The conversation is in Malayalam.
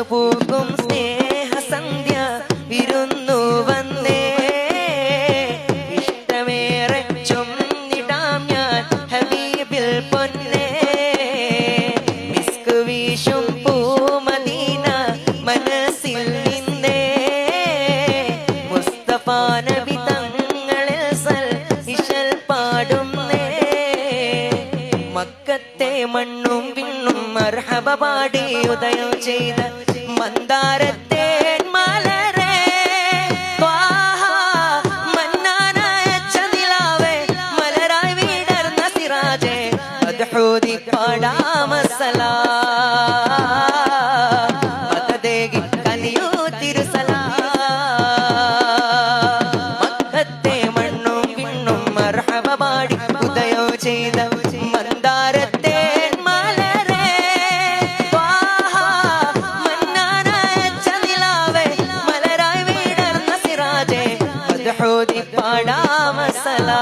പൂക്കും സ്നേഹസന്ധ്യ വിരുന്നു വന്നേ. ഇഷ്ടമേറെ ചൊന്നിടാം ഞാൻ ഹബീബിൽ പൊന്നേ. മിസ്ക് വീശും പൂമദീന മനസ്സിൽ നിന്നേ. മുസ്തഫ മക്കത്തെ മണ്ണും വിണ്ണും മർഹബ പാടി ഉദയം ചെയ്ത മന്ദാരത്തെ മലരെ മന്നാനയച്ച നിലാവേ, മലരായി വിടർന്ന സിറാജേ, മദ്ഹൂദി പാടാമസലാ. മദദേകി കനിയൂ തിരുസലാ. മക്കത്തെ മണ്ണും വിണ്ണും മർഹബ പാടി മന്ദാരത്തെ മലരെ നിലാവേ, മലരായി വിടർന്ന സിറാജേ, പാടാമസലാ.